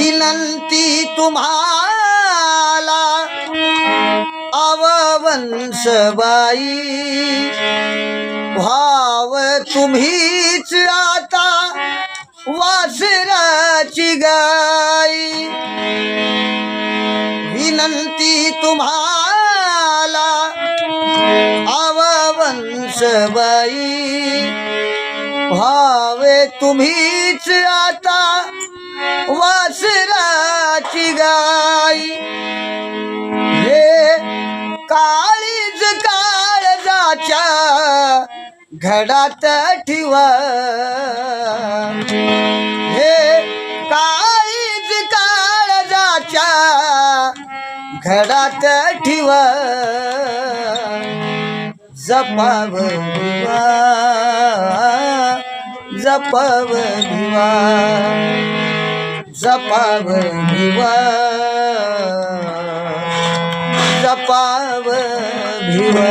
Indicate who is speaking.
Speaker 1: विनंती तुम्हाला अववंशबाई. भाव तुम्हीच आता वासराची गाई विनंती तुम्हाला अववंशबाई. भावे तुम्हीच आता आई हे काळीज काळजाच्या घडात ठिवा. हे काळीज काळजाच्या घडात ठिवा. जपाव दिवा जपाव दिवा जपाव भिवा जपाव भिवा